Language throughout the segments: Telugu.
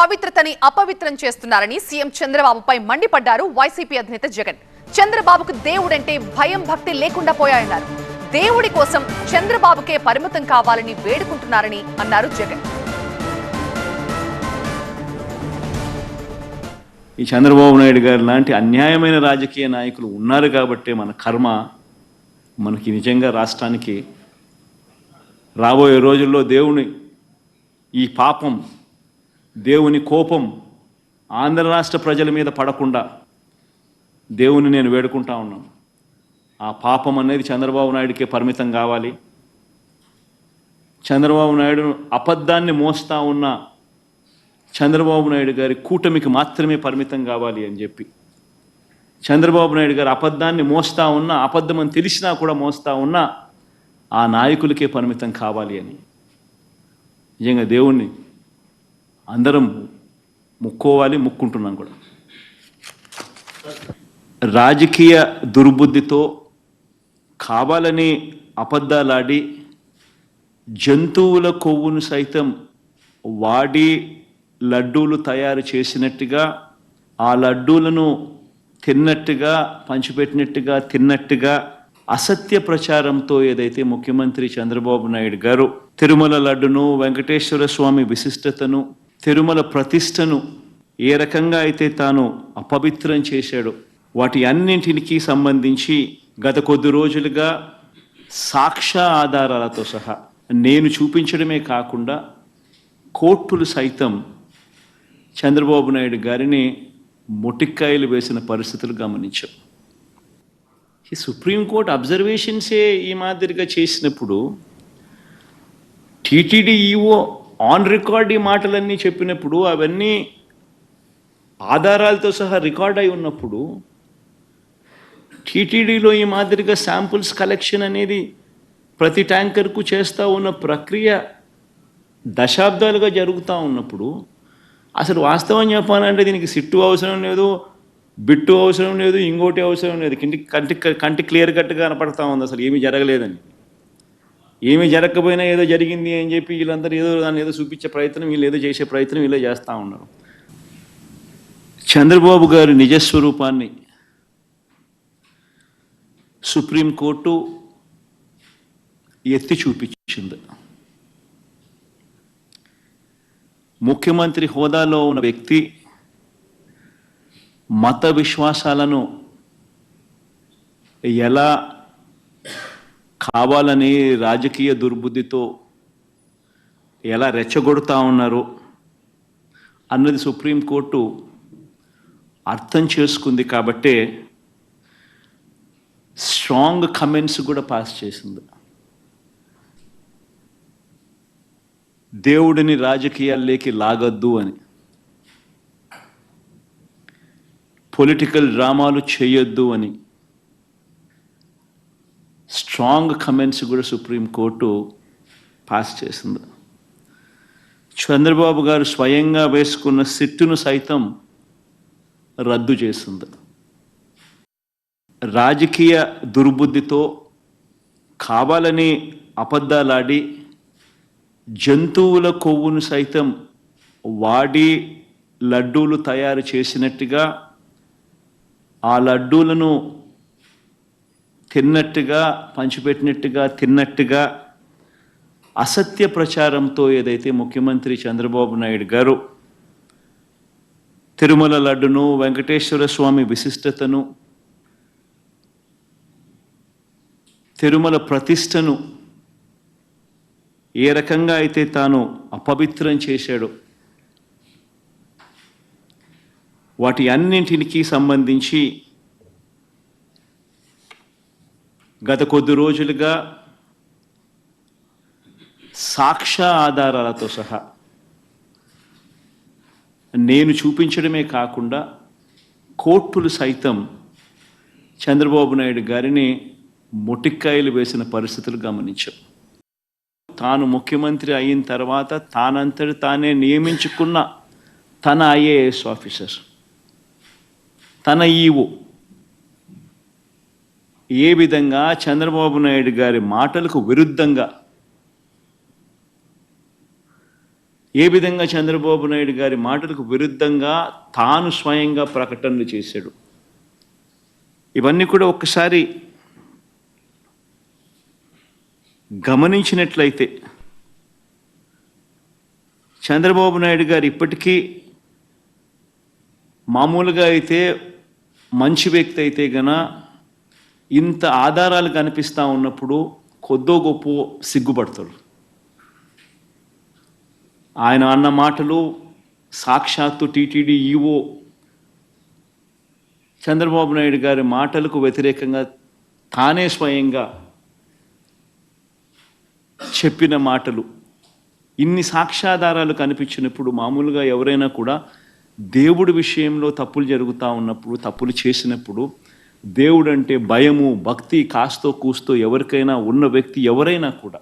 పవిత్రతని అపవిత్రం చేస్తున్నారని సీఎం చంద్రబాబుపై మండిపడ్డారు వైసీపీ అధినేత జగన్. చంద్రబాబుకు దేవుడంటే భయం భక్తి లేకుండా పోయాయన్నారు. దేవుడి కోసం చంద్రబాబుకే పరిమితం కావాలని వేడుకుంటున్నారని అన్నారు జగన్. ఈ చంద్రబాబు నాయుడు గారు లాంటి అన్యాయమైన రాజకీయ నాయకులు ఉన్నారు కాబట్టే మన కర్మ మనకి నిజంగా రాష్ట్రానికి రాబోయే రోజుల్లో దేవుని ఈ పాపం దేవుని కోపం ఆంధ్ర రాష్ట్ర ప్రజల మీద పడకుండా దేవుని నేను వేడుకుంటా ఉన్నాను ఆ పాపం అనేది చంద్రబాబు నాయుడికే పరిమితం కావాలి. చంద్రబాబు నాయుడు అబద్ధాన్ని మోస్తా ఉన్న చంద్రబాబు నాయుడు గారి కూటమికి మాత్రమే పరిమితం కావాలి అని చెప్పి చంద్రబాబు నాయుడు గారు అబద్ధాన్ని మోస్తా ఉన్నా అబద్ధం అని తెలిసినా కూడా మోస్తా ఉన్నా ఆ నాయకులకే పరిమితం కావాలి అని. నిజంగా దేవుణ్ణి అందరం ముక్కోవాలి ముక్కుంటున్నాం కూడా. రాజకీయ దుర్బుద్ధితో కావాలని అబద్ధాలాడి జంతువుల కొవ్వును సైతం వాడి లడ్డూలు తయారు చేసినట్టుగా ఆ లడ్డూలను తిన్నట్టుగా పంచిపెట్టినట్టుగా తిన్నట్టుగా అసత్య ప్రచారంతో ఏదైతే ముఖ్యమంత్రి చంద్రబాబు నాయుడు గారు తిరుమల లడ్డును వెంకటేశ్వర స్వామి విశిష్టతను తిరుమల ప్రతిష్టను ఏ రకంగా అయితే తాను అపవిత్రం చేశాడో వాటి అన్నింటికి సంబంధించి గత కొద్ది రోజులుగా సాక్ష్య ఆధారాలతో సహా నేను చూపించడమే కాకుండా కోర్టులు సైతం చంద్రబాబు నాయుడు గారిని మొటిక్కాయలు వేసిన పరిస్థితులు గమనించాం. ఈ సుప్రీంకోర్టు అబ్జర్వేషన్సే ఈ మాదిరిగా చేసినప్పుడు టీటీడీ ఈఓ ఆన్ రికార్డ్ ఈ మాటలన్నీ చెప్పినప్పుడు అవన్నీ ఆధారాలతో సహా రికార్డ్ అయి ఉన్నప్పుడు టీటీడీలో ఈ మాదిరిగా శాంపుల్స్ కలెక్షన్ అనేది ప్రతి ట్యాంకర్కు చేస్తూ ఉన్న ప్రక్రియ దశాబ్దాలుగా జరుగుతూ ఉన్నప్పుడు అసలు వాస్తవం చెప్పాలంటే దీనికి సిట్టు అవసరం లేదు బిట్టు అవసరం లేదు ఇంకోటి అవసరం లేదు. కంటి కంటి కంటి క్లియర్ కట్గా కనపడతా ఉంది అసలు ఏమీ జరగలేదని. ఏమీ జరగకపోయినా ఏదో జరిగింది అని చెప్పి వీళ్ళందరూ ఏదో దాన్ని ఏదో చూపించే ప్రయత్నం వీళ్ళు ఏదో చేసే ప్రయత్నం వీళ్ళే చేస్తూ ఉన్నారు. చంద్రబాబు గారి నిజస్వరూపాన్ని సుప్రీంకోర్టు ఎత్తి చూపించింది. ముఖ్యమంత్రి హోదాలో ఉన్న వ్యక్తి మత విశ్వాసాలను ఎలా కావాలని రాజకీయ దుర్బుద్ధితో ఎలా రెచ్చగొడుతూ ఉన్నారు అన్నది సుప్రీంకోర్టు అర్థం చేసుకుంది కాబట్టే స్ట్రాంగ్ కమెంట్స్ కూడా పాస్ చేసింది. దేవుడిని రాజకీయాల్లోకి లాగద్దు అని. పొలిటికల్ డ్రామాలు చేయొద్దు అని. స్ట్రాంగ్ కమెంట్స్ కూడా సుప్రీంకోర్టు పాస్ చేసింది. చంద్రబాబు గారు స్వయంగా వేసుకున్న సిట్టును సైతం రద్దు చేసింది. రాజకీయ దుర్బుద్ధితో కావాలని అబద్ధాలాడి జంతువుల కొవ్వును సైతం వాడి లడ్డూలు తయారు చేసినట్టుగా ఆ లడ్డూలను తిన్నట్టుగా పంచిపెట్టినట్టుగా తిన్నట్టుగా అసత్య ప్రచారంతో ఏదైతే ముఖ్యమంత్రి చంద్రబాబు నాయుడు గారు తిరుమల లడ్డును వెంకటేశ్వర స్వామి విశిష్టతను తిరుమల ప్రతిష్టను ఏ రకంగా అయితే తాను అపవిత్రం చేశాడో వాటి అన్నింటికి సంబంధించి గత కొద్ది రోజులుగా సాక్ష్య ఆధారాలతో సహా నేను చూపించడమే కాకుండా కోర్టులు సైతం చంద్రబాబు నాయుడు గారిని మొటిక్కాయలు వేసిన పరిస్థితులు గమనించాం. తాను ముఖ్యమంత్రి అయిన తర్వాత తానంతటి తానే నియమించుకున్న తన ఐఏఎస్ ఆఫీసర్ తన ఈఓ ఏ విధంగా చంద్రబాబు నాయుడు గారి మాటలకు విరుద్ధంగా ఏ విధంగా చంద్రబాబు నాయుడు గారి మాటలకు విరుద్ధంగా తాను స్వయంగా ప్రకటనలు చేశాడు. ఇవన్నీ కూడా ఒక్కసారి గమనించినట్లయితే చంద్రబాబు నాయుడు గారు ఇప్పటికీ మామూలుగా అయితే మంచి వ్యక్తి అయితే గన ఇంత ఆధారాలు కనిపిస్తూ ఉన్నప్పుడు కొద్దో గొప్ప సిగ్గుపడతాడు. ఆయన అన్న మాటలు సాక్షాత్తు టీటీడీ ఈవో చంద్రబాబు నాయుడు గారి మాటలకు వ్యతిరేకంగా తానే స్వయంగా చెప్పిన మాటలు ఇన్ని సాక్ష్యాధారాలు కనిపించినప్పుడు మామూలుగా ఎవరైనా కూడా దేవుడి విషయంలో తప్పులు జరుగుతూ ఉన్నప్పుడు తప్పులు చేసినప్పుడు దేవుడు అంటే భయము భక్తి కాస్తో కూస్తో ఎవరికైనా ఉన్న వ్యక్తి ఎవరైనా కూడా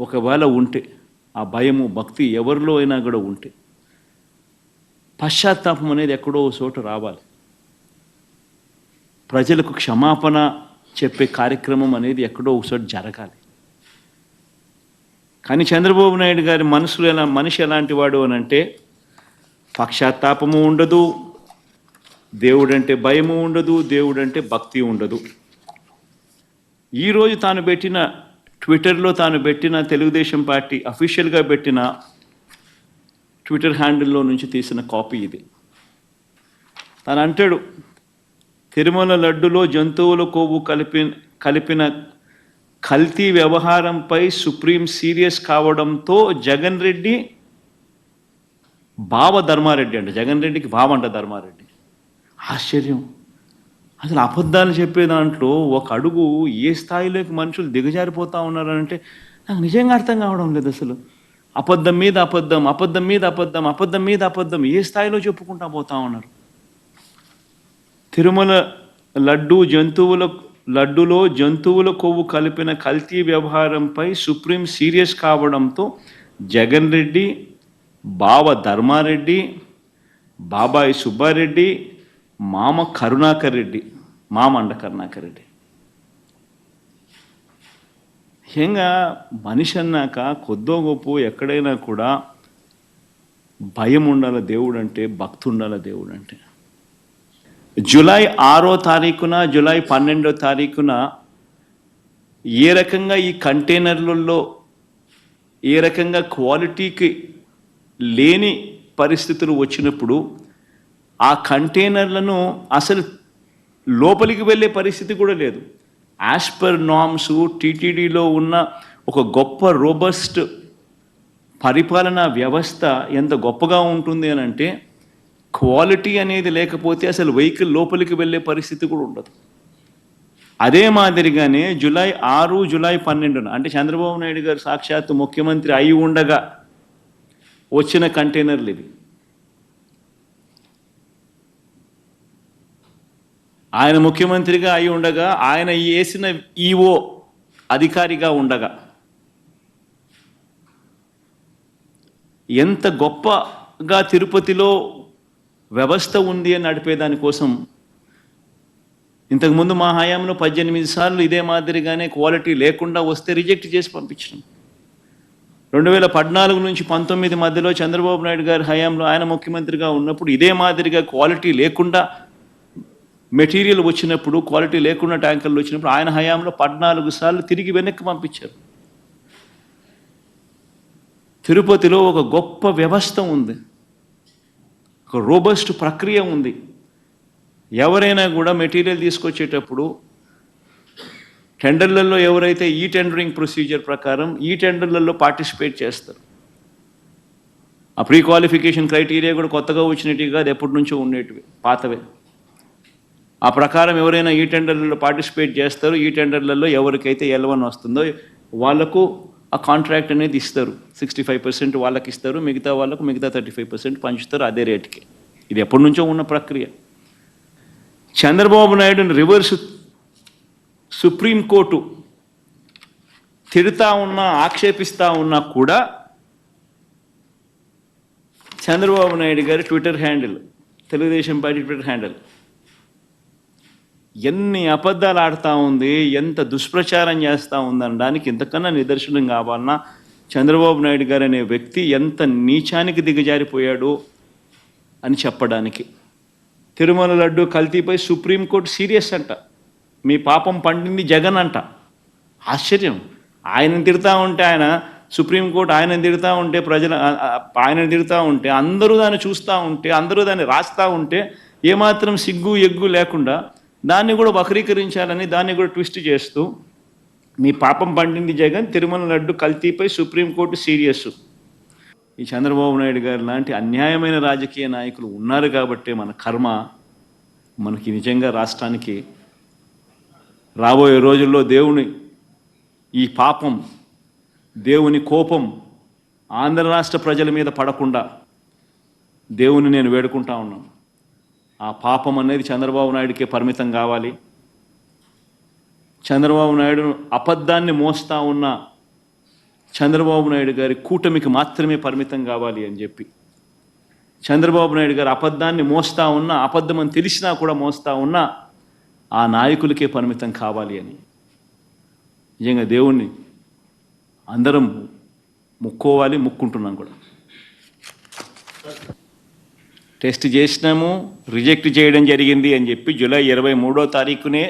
ఒకవేళ ఉంటే ఆ భయము భక్తి ఎవరిలో అయినా కూడా ఉంటే పశ్చాత్తాపం అనేది ఎక్కడో ఓ చోట రావాలి. ప్రజలకు క్షమాపణ చెప్పే కార్యక్రమం అనేది ఎక్కడో ఒక జరగాలి. కానీ చంద్రబాబు నాయుడు గారి మనసులో ఎలా మనిషి ఎలాంటి వాడు అని అంటే పక్షాత్తాపము ఉండదు దేవుడంటే భయము ఉండదు దేవుడంటే భక్తి ఉండదు. ఈరోజు తాను పెట్టిన ట్విట్టర్లో తాను పెట్టిన తెలుగుదేశం పార్టీ అఫీషియల్గా పెట్టిన ట్విట్టర్ హ్యాండిల్లో నుంచి తీసిన కాపీ ఇది. తను అంటాడు తిరుమల లడ్డులో జంతువుల కొవ్వు కలిపి కలిపిన కల్తీ వ్యవహారంపై సుప్రీం సీరియస్ కావడంతో జగన్ రెడ్డి బావ ధర్మారెడ్డి అంట. జగన్ రెడ్డికి బావ అంట ధర్మారెడ్డి. ఆశ్చర్యం. అసలు అబద్ధాలు చెప్పే దాంట్లో ఒక అడుగు ఏ స్థాయిలోకి మనుషులు దిగజారిపోతా ఉన్నారంటే నాకు నిజంగా అర్థం కావడం లేదు అసలు. అబద్ధం మీద అబద్ధం అబద్ధం మీద అబద్ధం అబద్ధం మీద అబద్ధం ఏ స్థాయిలో చెప్పుకుంటా పోతా ఉన్నారు? తిరుమల లడ్డు జంతువుల లడ్డులో జంతువుల కొవ్వు కలిపిన కల్తీ వ్యవహారంపై సుప్రీం సీరియస్ కావడంతో జగన్ రెడ్డి బావ ధర్మారెడ్డి బాబాయ్ సుబ్బారెడ్డి మామ కరుణాకర్ రెడ్డి మామండ కరుణాకర్ రెడ్డి. ముఖ్యంగా మనిషి అన్నాక కొద్దో గొప్ప ఎక్కడైనా కూడా భయం ఉండాల దేవుడు అంటే భక్తి ఉండాల దేవుడు అంటే జూలై ఆరో తారీఖున జూలై పన్నెండో తారీఖున ఏ రకంగా ఈ కంటైనర్లలో ఏ రకంగా క్వాలిటీకి లేని పరిస్థితులు వచ్చినప్పుడు ఆ కంటైనర్లను అసలు లోపలికి వెళ్ళే పరిస్థితి కూడా లేదు. యాజ్ పర్ నామ్స్ టీటీడీలో ఉన్న ఒక గొప్ప రోబస్ట్ పరిపాలనా వ్యవస్థ ఎంత గొప్పగా ఉంటుంది అని అంటే క్వాలిటీ అనేది లేకపోతే అసలు వెహికల్ లోపలికి వెళ్ళే పరిస్థితి కూడా ఉండదు. అదే మాదిరిగానే జులై ఆరు జులై పన్నెండున అంటే చంద్రబాబు నాయుడు గారు సాక్షాత్తు ముఖ్యమంత్రి అయి ఉండగా వచ్చిన కంటైనర్లు ఇవి. ఆయన ముఖ్యమంత్రిగా అయి ఉండగా ఆయన వేసిన ఈఓ అధికారిగా ఉండగా ఎంత గొప్పగా తిరుపతిలో వ్యవస్థ ఉంది అని నడిపేదాని కోసం ఇంతకుముందు మా హయాంలో పద్దెనిమిది సార్లు ఇదే మాదిరిగానే క్వాలిటీ లేకుండా వస్తే రిజెక్ట్ చేసి పంపించినాం రెండు వేల పద్నాలుగు నుంచి పంతొమ్మిది మధ్యలో చంద్రబాబు నాయుడు గారి హయాంలో ఆయన ముఖ్యమంత్రిగా ఉన్నప్పుడు ఇదే మాదిరిగా క్వాలిటీ లేకుండా మెటీరియల్ వచ్చినప్పుడు క్వాలిటీ లేకుండా ట్యాంకర్లు వచ్చినప్పుడు ఆయన హయాంలో పద్నాలుగు సార్లు తిరిగి వెనక్కి పంపించారు. తిరుపతిలో ఒక గొప్ప వ్యవస్థ ఉంది. ఒక రోబస్ట్ ప్రక్రియ ఉంది. ఎవరైనా కూడా మెటీరియల్ తీసుకొచ్చేటప్పుడు టెండర్లలో ఎవరైతే ఈ టెండరింగ్ ప్రొసీజర్ ప్రకారం ఈ టెండర్లలో పార్టిసిపేట్ చేస్తారు. ఆ ప్రీ క్వాలిఫికేషన్ క్రైటీరియా కూడా కొత్తగా వచ్చినట్టుగా అది ఎప్పటి నుంచో ఉండేటివి పాతవే. ఆ ప్రకారం ఎవరైనా ఈ టెండర్లలో పార్టిసిపేట్ చేస్తారో ఈ టెండర్లలో ఎవరికైతే ఎలవన్ వస్తుందో వాళ్ళకు ఆ కాంట్రాక్ట్ అనేది ఇస్తారు. సిక్స్టీ ఫైవ్ పర్సెంట్ వాళ్ళకి ఇస్తారు మిగతా వాళ్ళకు మిగతా థర్టీ ఫైవ్ పర్సెంట్ పంచుతారు అదే రేటుకి. ఇది ఎప్పటి నుంచో ఉన్న ప్రక్రియ. చంద్రబాబు నాయుడుని రివర్స్ సుప్రీంకోర్టు తిడతా ఉన్నా ఆక్షేపిస్తూ ఉన్నా కూడా చంద్రబాబు నాయుడు గారి twitter handle Telugu Desam party twitter handle ఎన్ని అబద్ధాలు ఆడుతూ ఉంది ఎంత దుష్ప్రచారం చేస్తూ ఉందనడానికి ఇంతకన్నా నిదర్శనం కావాలన్నా చంద్రబాబు నాయుడు గారు అనే వ్యక్తి ఎంత నీచానికి దిగజారిపోయాడు అని చెప్పడానికి. తిరుమల లడ్డు కల్తీపై సుప్రీంకోర్టు సీరియస్ అంట. మీ పాపం పండింది జగన్ అంట. ఆశ్చర్యం. ఆయనని తిడతా ఉంటే ఆయన సుప్రీంకోర్టు ఆయన తిడతా ఉంటే ప్రజల ఆయన తిడతా ఉంటే అందరూ దాన్ని చూస్తూ ఉంటే అందరూ దాన్ని రాస్తూ ఉంటే ఏమాత్రం సిగ్గు ఎగ్గు లేకుండా దాన్ని కూడా వక్రీకరించాలని దాన్ని కూడా ట్విస్ట్ చేస్తూ మీ పాపం పండింది జగన్ తిరుమల లడ్డు కల్తీపై సుప్రీంకోర్టు సీరియస్. ఈ చంద్రబాబు నాయుడు గారు లాంటి అన్యాయమైన రాజకీయ నాయకులు ఉన్నారు కాబట్టే మన కర్మ మనకి నిజంగా రాష్ట్రానికి రాబోయే రోజుల్లో దేవుని ఈ పాపం దేవుని కోపం ఆంధ్ర రాష్ట్ర ప్రజల మీద పడకుండా దేవుని నేను వేడుకుంటా ఉన్నాను. ఆ పాపం అనేది చంద్రబాబు నాయుడికే పరిమితం కావాలి. చంద్రబాబు నాయుడు అబద్ధాన్ని మోస్తా ఉన్న చంద్రబాబు నాయుడు గారి కూటమికి మాత్రమే పరిమితం కావాలి అని చెప్పి. చంద్రబాబు నాయుడు గారు అబద్ధాన్ని మోస్తా ఉన్నా అబద్ధం అని తెలిసినా కూడా మోస్తా ఉన్నా ఆ నాయకులకే పరిమితం కావాలి అని. నిజంగా దేవుణ్ణి అందరం ముక్కోవాలి ముక్కుంటున్నాం కూడా. టెస్ట్ చేసినాము రిజెక్ట్ చేయడం జరిగింది అని చెప్పి జూలై ఇరవై మూడో తారీఖునే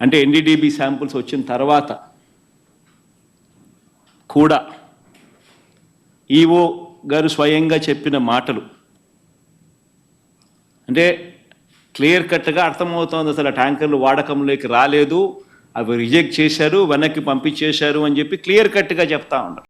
అంటే ఎన్డీడీబీ శాంపుల్స్ వచ్చిన తర్వాత కూడా ఈఓ గారు స్వయంగా చెప్పిన మాటలు. అంటే క్లియర్ కట్గా అర్థమవుతోంది అసలు ట్యాంకర్లు వాడకంలోకి రాలేదు అవి రిజెక్ట్ చేశారు వెనక్కి పంపించేశారు అని చెప్పి క్లియర్ కట్గా చెప్తా ఉన్నారు.